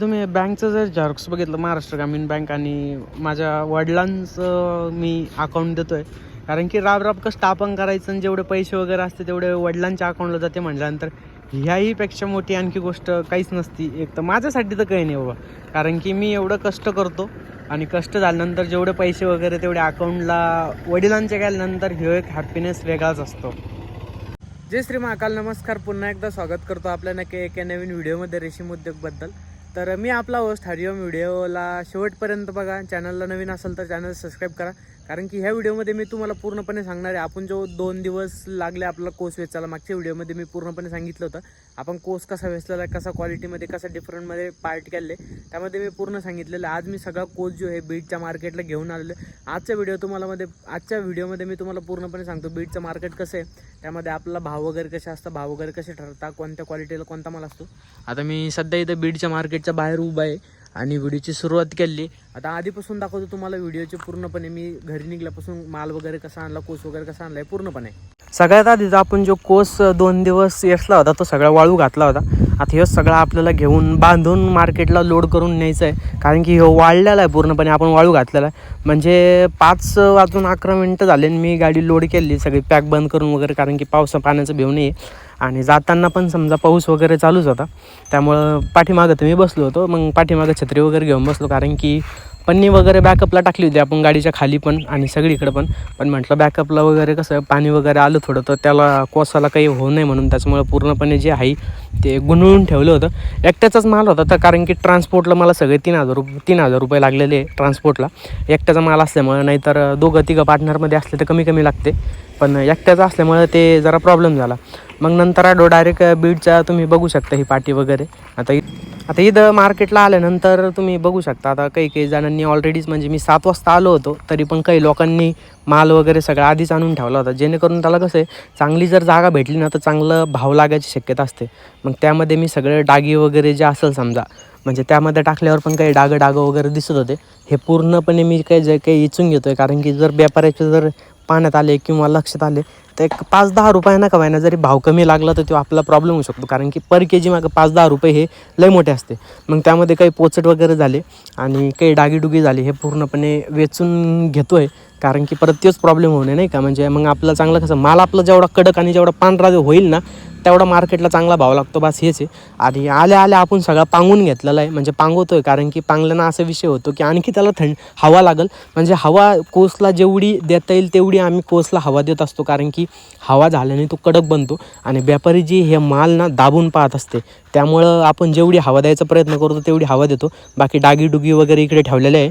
तुम्ही बँकचं जर झेरॉक्स बघितलं महाराष्ट्र ग्रामीण बँक आणि माझ्या वडिलांचं मी अकाउंट देतोय. कारण की राब राब कष्ट आपण करायचं आणि जेवढे पैसे वगैरे असते तेवढे वडिलांच्या अकाउंटला जाते म्हटल्यानंतर ह्याहीपेक्षा मोठी आणखी गोष्ट काहीच नसती. एक तर माझ्यासाठी तर काही नाही बाबा. कारण की मी एवढं कष्ट करतो आणि कष्ट झाल्यानंतर जेवढे पैसे वगैरे तेवढे अकाउंटला वडिलांच्या गेल्यानंतर ह्यो एक हॅपीनेस वेगळाच असतो. जय श्री महाकाल नमस्कार. पुन्हा एकदा स्वागत करतो आपल्या नक्की एका नवीन व्हिडिओमध्ये रेशीम उद्योगबद्दल तर मी आपला होस्ट हरिओम व्हिडिओला शेवटपर्यंत बघा. चॅनलला नवीन असेल तर चॅनल सबस्क्राईब करा. कारण की ह्या व्हिडिओमध्ये मी तुम्हाला पूर्णपणे सांगणार आहे. आपण जो दोन दिवस लागले आपला कोस वेचायला मागच्या व्हिडिओमध्ये मी पूर्णपणे सांगितलं होतं. आपण कोस कसा वेचलेला आहे कसा क्वालिटीमध्ये कसा डिफरंटमध्ये पार्ट केले त्यामध्ये मी पूर्ण सांगितलेलं आज मी सगळा कोस जो आहे बीटच्या मार्केटला घेऊन आलेलो आहे. आजच्या व्हिडिओ तुम्हाला मध्ये आजच्या व्हिडिओमध्ये मी तुम्हाला पूर्णपणे सांगतो बीटचं मार्केट कसं आहे त्यामध्ये आपला भाव वगैरे कसे असतात भाव वगैरे कसे ठरतात कोणत्या क्वालिटीला कोणता माल असतो. आता मी सध्या इथं बीडच्या मार्केटच्या बाहेर उभा आहे. आणि व्हिडिओची सुरुवात केली. आता आधीपासून दाखवतो तुम्हाला व्हिडिओचे पूर्णपणे. मी घरी निघल्यापासून माल वगैरे कसा आणला कोस वगैरे कसा आणलाय पूर्णपणे. सगळ्यात आधीचा आपण जो कोस दोन दिवस येसला होता तो सगळा वाळू घातला होता. आता हे सगळा आपल्याला घेऊन बांधून मार्केटला लोड करून न्यायचं आहे. कारण की ह्यो वाळलेला आहे पूर्णपणे आपण वाळू घातलेला आहे. म्हणजे पाच वाजून अकरा मिनटं झाले आणि मी गाडी लोड केली सगळी पॅक बंद करून वगैरे कारण की पावसा पाण्याचं भेऊ नाही आहे आणि जाताना पण समजा पाऊस वगैरे चालूच होता. त्यामुळं पाठीमागं तर मी बसलो होतो. मग पाठीमागं छत्री वगैरे घेऊन बसलो. कारण की पन्नी वगैरे बॅकअपला टाकली होती. आपण गाडीच्या खाली पण आणि सगळीकडे पण. पण म्हटलं बॅकअपला वगैरे कसं पाणी वगैरे आलं थोडं तर त्याला कोसाला काही होऊ नये म्हणून त्याच्यामुळं पूर्णपणे जे आहे ते गुंडळून ठेवलं होतं. एकट्याचाच माल होता तर कारण की ट्रान्सपोर्टला मला सगळे तीन हजार रुपये तीन हजार रुपये लागलेले आहे ट्रान्सपोर्टला एकट्याचा माल असल्यामुळं नाहीतर दोघं तिघं पार्टनरमध्ये असले तर कमी कमी लागते. पण एकट्याचा असल्यामुळं ते जरा प्रॉब्लेम झाला. मग नंतर आडो डायरेक्ट बीडच्या तुम्ही बघू शकता ही पाटी वगैरे. आता आता इथं मार्केटला आल्यानंतर तुम्ही बघू शकता. आता काही काही जणांनी ऑलरेडीच म्हणजे मी सात वाजता आलो होतो तरी पण काही लोकांनी माल वगैरे सगळं आधीच आणून ठेवला होता. जेणेकरून त्याला कसं आहे चांगली जर जागा भेटली ना तर चांगलं भाव लागायची शक्यता असते. मग त्यामध्ये मी सगळं डागी वगैरे जे असेल समजा म्हणजे त्यामध्ये टाकल्यावर पण काही डागं डागं वगैरे दिसत होते. हे पूर्णपणे मी काही जे काही इचून घेतो आहे कारण की जर व्यापाऱ्याचे जर पाण्यात आले किंवा लक्षात आले तर एक पाच दहा रुपयांना का व्हायना जरी भाव कमी लागला तर तो आपला प्रॉब्लेम होऊ शकतो. कारण की पर के जी मागं पाच दहा रुपये हे लय मोठे असते. मग त्यामध्ये काही पोचट वगैरे झाले आणि काही डागीडुगी झाली हे पूर्णपणे वेचून घेतो आहे कारण की परत तोच प्रॉब्लेम होणे नाही का? म्हणजे मग आपलं चांगलं कसं माल आपला जेवढा कडक आणि जेवढा पांढरा होईल ना तेवढा मार्केटला चांगला भाव लागतो बस हेच आहे. आणि आल्या आल्या आपण सगळा पांगून घेतलेला आहे. म्हणजे पांगवतो आहे कारण की पांगल्यानं असा विषय होतो की आणखी त्याला थंड हवा लागल. म्हणजे हवा कोसला जेवढी देता येईल तेवढी आम्ही कोसला हवा देत असतो कारण की हवा झाल्याने तो कडक बनतो. आणि व्यापारी जी हे माल ना दाबून पाहत असते त्यामुळं आपण जेवढी हवा द्यायचा प्रयत्न करतो तेवढी हवा देतो. बाकी डागीडुगी वगैरे इकडे ठेवलेले आहे.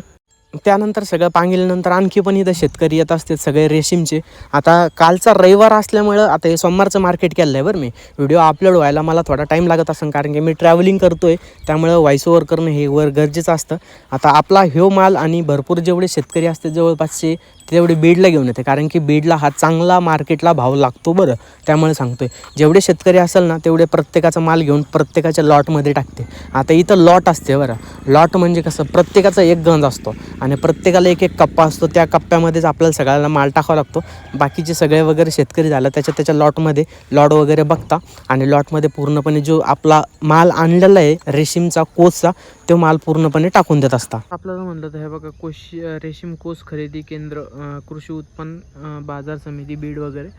त्यानंतर सगळं पांगिलनंतर आणखी पण इथं शेतकरी येत असतात सगळे रेशीमचे. आता कालचा रविवार असल्यामुळं आता हे सोमवारचं मार्केट केलं आहे बरं मी. व्हिडिओ अपलोड व्हायला मला थोडा टाईम लागत असेल कारण की मी ट्रॅव्हलिंग करतो आहे त्यामुळं व्हॉइस ओव्हर करणं हे वर गरजेचं असतं. आता आपला ह्यो माल आणि भरपूर जेवढे शेतकरी असते जवळपासचे तेवढे बीडला घेऊन येते. कारण की बीडला हा चांगला मार्केटला भाव लागतो बरं त्यामुळे सांगतो आहे जेवढे शेतकरी असेल ना तेवढे प्रत्येकाचा माल घेऊन प्रत्येकाच्या लॉटमध्ये टाकते. आता इथं लॉट असते बरं. लॉट म्हणजे कसं प्रत्येकाचा एक गंज असतो आणि प्रत्येकाला एक एक कप्पा असतो. त्या कप्प्यामध्येच आपल्याला सगळ्याला माल टाकावा लागतो. बाकीचे सगळे वगैरे शेतकरी झालं त्याच्या त्याच्या लॉटमध्ये लॉट वगैरे बघता आणि लॉटमध्ये पूर्णपणे जो आपला माल आणलेला आहे रेशीमचा कोचचा तो माल पूर्णपणे टाकून देत असता. आपल्याला म्हणलं तर हे बघा कोश रेशीम कोस खरेदी केंद्र कृषी उत्पन्न बाजार समिती बीड वगैरे.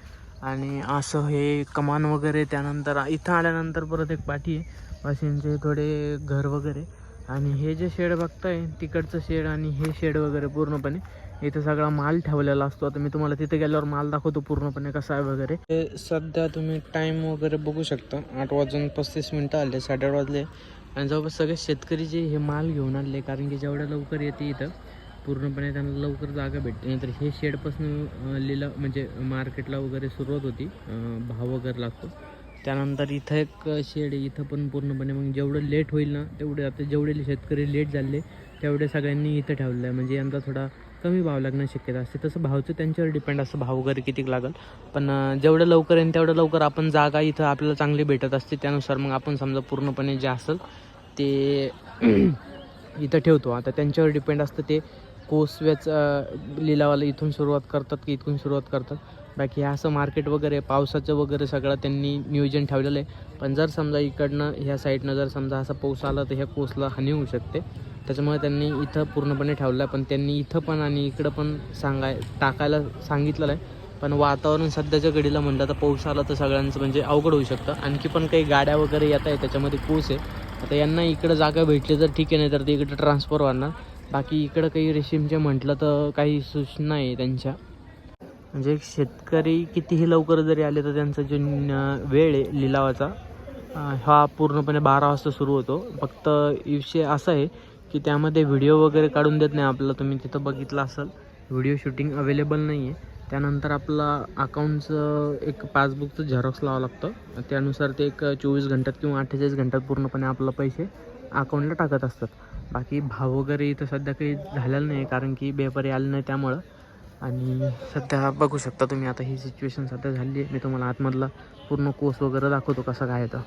आणि असं हे कमान वगैरे त्यानंतर इथं आल्यानंतर परत एक पाठी आहे. वाशिंचे थोडे घर वगैरे. आणि हे जे शेड बघताय तिकडचं शेड आणि हे शेड वगैरे पूर्णपणे. इथं सगळा माल ठेवलेला असतो. आता मी तुम्हाला तिथे गेल्यावर माल दाखवतो पूर्णपणे कसा आहे वगैरे. हे सध्या तुम्ही टाईम वगैरे बघू शकता. आठ वाजून पस्तीस मिनटं आले साडेआठ वाजले. आणि जवळपास सगळे शेतकरी जे हे माल घेऊन आणले कारण की जेवढ्या लवकर येते इथं पूर्णपणे त्यांना लवकर जागा भेटते. नंतर हे शेडपासून लिहिलं म्हणजे मार्केटला वगैरे सुरुवात होती. भाव वगैरे लागतो. त्यानंतर इथं एक शेड आहे इथं पण पूर्णपणे मग जेवढं लेट होईल ना तेवढे आता जेवढे शेतकरी लेट झाले तेवढे सगळ्यांनी इथं ठेवलं आहे. म्हणजे यंदा थोडा कमी भाव लागणं शक्यता असते. तसं भावचं त्यांच्यावर डिपेंड असतं भाव वगैरे किती लागेल. पण जेवढं लवकर येईल तेवढं लवकर आपण जागा इथं आपल्याला चांगली भेटत असते. त्यानुसार मग आपण समजा पूर्णपणे जे असेल ते इथं ठेवतो. आता त्यांच्यावर डिपेंड असतं ते कोसव्याच लिलावाला इथून सुरुवात करतात की इथून सुरुवात करतात. बाकी हे असं मार्केट वगैरे पावसाचं वगैरे सगळं त्यांनी नियोजन ठेवलेलं आहे. पण जर समजा इकडनं ह्या साईडनं जर समजा असा पाऊस आला तर ह्या कोसला हानी होऊ शकते. त्याच्यामुळे त्यांनी इथं पूर्णपणे ठेवलं आहे. पण त्यांनी इथं पण आणि इकडं पण सांगाय टाकायला सांगितलेलं आहे. पण वातावरण सध्याच्या घडीला म्हणलं तर पाऊस आला तर सगळ्यांचं म्हणजे अवघड होऊ शकतं. आणखी पण काही गाड्या वगैरे येत आहे त्याच्यामध्ये कोस आहे. आता यांना इकडं जागा भेटली तर ठीक आहे नाही तर ते इकडं ट्रान्सफर होणार. बाकी इकडं काही रेशीमचे म्हटलं तर काही सूचना आहे त्यांच्या. म्हणजे शेतकरी कितीही लवकर जरी आले तर त्यांचा जो वेळ आहे लिलावाचा हा पूर्णपणे बारा वाजता सुरू होतो. फक्त विषय असा आहे की त्यामध्ये व्हिडिओ वगैरे काढून देत नाही आपलं. तुम्ही तिथं बघितलं असेल व्हिडिओ शूटिंग अवेलेबल नाही आहे त्यानंतर आपला अकाउंटचं एक पासबुकचं झेरॉक्स लावावं लागतं. त्यानुसार ते एक चोवीस घंट्यात किंवा अठ्ठेचाळीस घंट्यात पूर्णपणे आपलं पैसे अकाउंटला टाकत असतात. बाकी भाव वगैरे इथं सध्या काही झालेलं नाही कारण की बेपारी आले नाही त्यामुळं. आणि सध्या बघू शकता तुम्ही आता ही सिच्युएशन सध्या झाली आहे. मी तुम्हाला आतमधला पूर्ण कोर्स वगैरे दाखवतो कसं काय येतं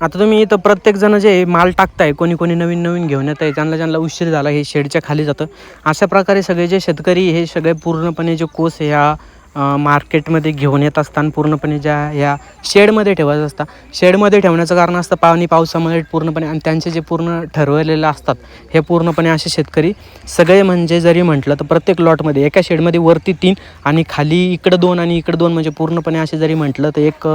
आता तुम्ही इथं प्रत्येक जण जे माल टाकताय कोणी कोणी नवीन नवीन घेऊन येत आहे ज्यांना ज्यांना उशीर झाला हे शेडच्या खाली जातं. अशा प्रकारे सगळे जे शेतकरी हे सगळे पूर्णपणे जे कोस ह्या मार्केटमध्ये घेऊन येत असतात पूर्णपणे ज्या ह्या शेडमध्ये ठेवायचं असतात. शेडमध्ये ठेवण्याचं कारण असतं पाणी पावसामध्ये पूर्णपणे आणि त्यांचे जे पूर्ण ठरवलेले असतात हे पूर्णपणे असे शेतकरी सगळे म्हणजे जरी म्हटलं तर प्रत्येक लॉटमध्ये एका शेडमध्ये वरती तीन आणि खाली इकडं दोन आणि इकडं दोन म्हणजे पूर्णपणे असे जरी म्हटलं तर एक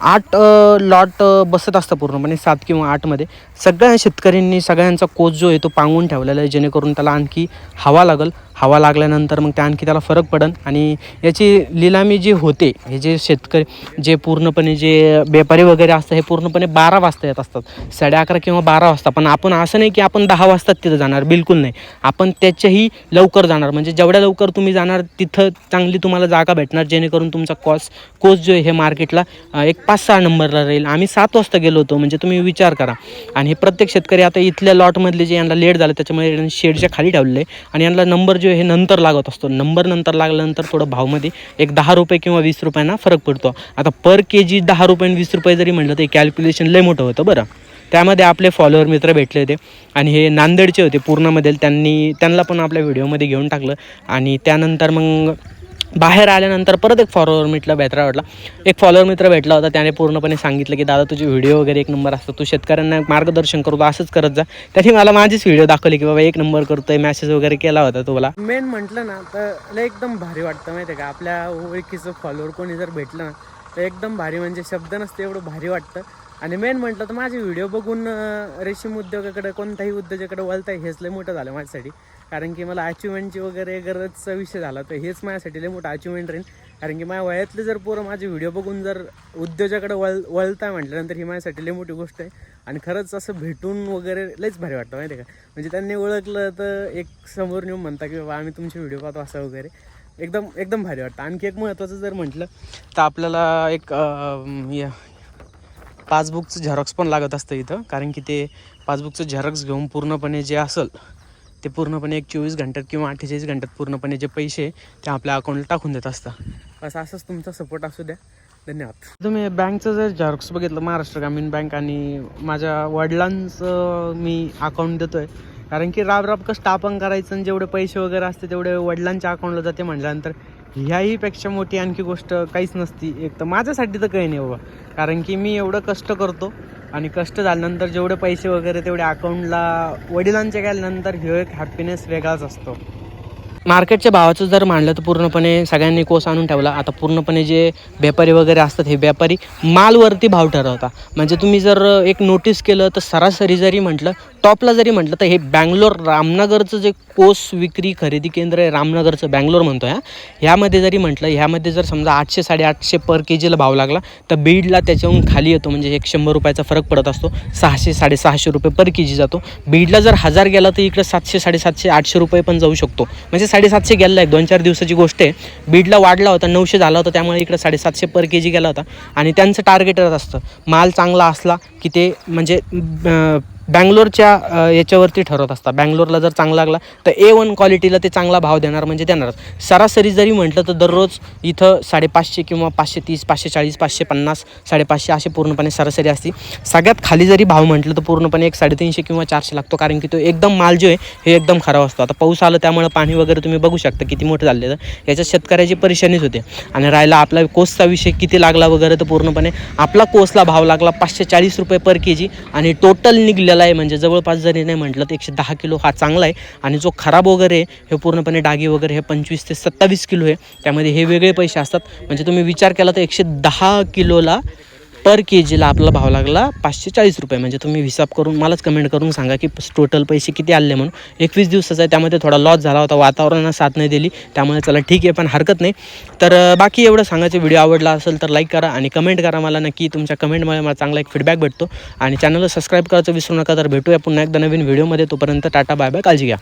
आठ लॉट बसत असतं पूर्णपणे म्हणजे सात किंवा आठमध्ये. सगळ्या शेतकऱ्यांनी सगळ्यांचा कोच जो आहे तो पांगून ठेवलेला आहे जेणेकरून त्याला आणखी हवा लागल. हवा लागल्यानंतर मग त्या आणखी त्याला फरक पडन. आणि याची लिलामी जी होते हे जे शेतकरी जे पूर्णपणे जे व्यापारी वगैरे असतं हे पूर्णपणे बारा वाजता येत असतात. साडे अकरा किंवा बारा वाजता. पण आपण असं नाही की आपण दहा वाजता तिथं जाणार बिलकुल नाही. आपण त्याच्याही लवकर जाणार. म्हणजे जेवढ्या लवकर तुम्ही जाणार तिथं चांगली तुम्हाला जागा भेटणार जेणेकरून तुमचा कॉस्ट कोच जो आहे हे मार्केटला एक पाच सहा नंबरला राहील. आम्ही सात वाजता गेलो होतो म्हणजे तुम्ही विचार करा. आणि हे प्रत्येक शेतकरी आता इथल्या लॉटमधले जे यांना लेट झालं त्याच्यामुळे शेडच्या खाली ठेवलेलं आहे. आणि यांना नंबर जो हे नंतर लागत असतो. नंबर नंतर लागल्यानंतर थोडं भावमध्ये एक दहा रुपये किंवा वीस रुपयांना फरक पडतो. आता पर के जी दहा रुपये आणि वीस रुपये जरी म्हटलं तर कॅल्क्युलेशन लय मोठं होतं बरं. त्यामध्ये आपले फॉलोअर मित्र भेटले होते. आणि हे नांदेडचे होते पूर्णामध्ये त्यांनी त्यांना पण आपल्या व्हिडिओमध्ये घेऊन टाकलं. आणि त्यानंतर मग बाहेर आल्यानंतर परत एक फॉलोअर मिटला भेटला वाटला. एक फॉलोअर मित्र भेटला होता त्याने पूर्णपणे सांगितलं की दादा तुझे व्हिडिओ वगैरे एक नंबर असतो. तू शेतकऱ्यांना मार्गदर्शन करतो असंच करत जा. त्याने मला माझीच व्हिडिओ दाखवली की बाबा एक नंबर करतोय मेसेज वगैरे केला होता तुला. मेन म्हटलं ना तर एकदम भारी वाटतं माहिती आहे का? आपल्या ओळखीचं फॉलोअर कोणी जर भेटलं ना तर एकदम भारी म्हणजे शब्द नसते एवढं भारी वाटतं. आणि मेन म्हटलं तर माझे व्हिडिओ बघून रेशीम उद्योगाकडे कोणत्याही उद्योगाकडे वळताय हेच लय मोठं झालं माझ्यासाठी. कारण की मला अचिव्हमेंटची वगैरे गरजचा विषय झाला तर हेच माझ्यासाठी लय मोठं अचिव्हमेंट राहील कारण की माझ्या वयातले जर पोरं माझे व्हिडिओ बघून जर उद्योगाकडे वळ वळताय म्हटल्यानंतर ही माझ्यासाठी लय मोठी गोष्ट आहे. आणि खरंच असं भेटून वगैरे लयच भारी वाटतं माहिती आहे का? म्हणजे त्यांनी ओळखलं तर एक समोर येऊन म्हणता की बाबा आम्ही तुमचे व्हिडिओ पाहतो असं वगैरे. एकदम एकदम भारी वाटतं. आणखी एक महत्त्वाचं जर म्हटलं तर आपल्याला एक पासबुकचं झेरॉक्स पण लागत असतं इथं कारण की ते पासबुकचं झेरॉक्स घेऊन पूर्णपणे जे असेल ते पूर्णपणे एक चोवीस घंट्यात किंवा अठ्ठेचाळीस घंट्यात पूर्णपणे जे पैसे ते आपल्या अकाउंटला टाकून देत असतं. बस असंच तुमचा सपोर्ट असू द्या. धन्यवाद. तुम्ही बँकचं जर झेरॉक्स बघितलं महाराष्ट्र ग्रामीण बँक आणि माझ्या वडिलांचं मी अकाउंट देतो आहे कारण की राब राब कसं टापण करायचं आणि जेवढे पैसे वगैरे असते तेवढे वडिलांच्या अकाउंटला जाते म्हटल्यानंतर ह्याही पेक्षा मोठी आणखी गोष्ट काहीच नसती. एक तर माझ्यासाठी तर काही नाही बाबा. कारण की मी एवढं कष्ट करतो आणि कष्ट झाल्यानंतर जेवढे पैसे वगैरे तेवढे अकाउंटला वडिलांच्या गेल्यानंतर ह्यो एक हॅपीनेस वेगळाच असतो. मार्केटच्या भावाचं जर मांडलं तर पूर्णपणे सगळ्यांनी कोस आणून ठेवला. आता पूर्णपणे जे व्यापारी वगैरे असतात हे व्यापारी मालवरती भाव ठरवता. म्हणजे तुम्ही जर एक नोटीस केलं तर सरासरी जरी म्हटलं टॉपला जरी म्हटलं तर हे बँगलोर रामनगरचं जे कोस विक्री खरेदी केंद्र आहे रामनगरचं बँगलोर म्हणतो ह्या ह्यामध्ये जरी म्हटलं ह्यामध्ये जर समजा आठशे साडेआठशे पर के जीला भाव लागला तर बीडला त्याच्याहून खाली येतो. म्हणजे एक शंभर रुपयाचा फरक पडत असतो. सहाशे साडेसहाशे रुपये पर के जी जातो. बीडला जर हजार गेला तर इकडे सातशे साडेसातशे आठशे रुपये पण जाऊ शकतो. म्हणजे साडेसातशे गेला आहे. दोन चार दिवसाची गोष्ट आहे. बीडला वाढला होता नऊशे झाला होता त्यामुळे इकडे साडेसातशे पर के जी गेला होता. आणि त्यांचं टार्गेटच असतं. माल चांगला असला की ते म्हणजे बँगलोरच्या याच्यावरती ठरवत असतात. बँगलोरला जर चांगला लागला तर ए वन क्वालिटीला ते चांगला भाव देणार म्हणजे देणारच सरासरी जरी म्हटलं तर दररोज इथं साडेपाचशे किंवा पाचशे तीस पाचशे चाळीस पाचशे पन्नास साडेपाचशे असे पूर्णपणे सरासरी असते सगळ्यात खाली जरी भाव म्हटलं तर पूर्णपणे एक साडेतीनशे किंवा चारशे लागतो कारण की तो एकदम माल जो आहे हे एकदम खराब असतो. आता पाऊस आलं त्यामुळे पाणी वगैरे तुम्ही बघू शकता किती मोठं झालेलं याच्यात शेतकऱ्याची परेशानीच होते. आणि राहिला आपला कोसचा विषय किती लागला वगैरे तर पूर्णपणे आपला कोसला भाव लागला पाचशे चाळीस रुपये पर के जी आणि टोटल निघलेला आहे म्हणजे जवळपास जरी नाही म्हटलं तर एकशे दहा किलो हा चांगला आहे. आणि जो खराब वगैरे आहे, हे पूर्णपणे डागी वगैरे हे पंचवीस ते सत्तावीस किलो आहे. त्यामध्ये हे वेगळे पैसे असतात. म्हणजे तुम्ही विचार केला तर एकशे दहा किलोला पर के जीला आपला भाव लागला पाचशे चाळीस रुपये. म्हणजे तुम्ही हिसाब करून मलाच कमेंट करून सांगा की टोटल पैसे किती आले म्हणून. एकवीस दिवसाचा आहे त्यामध्ये थोडा लॉस झाला होता वातावरणाला साथ नाही दिली. त्यामुळे चला ठीक आहे पण हरकत नाही. तर बाकी एवढं सांगायचं व्हिडिओ आवडला असेल तर लाईक करा आणि कमेंट करा मला. नक्की तुमच्या कमेंटमुळे मला चांगला एक फीडबॅक भेटतो. आणि चॅनलला सबस्क्राईब करायचं विसरू नका तर भेटूया पुन्हा एकदा नवीन व्हिडिओमध्ये तोपर्यंत टाटा बाय बाय काळजी घ्या.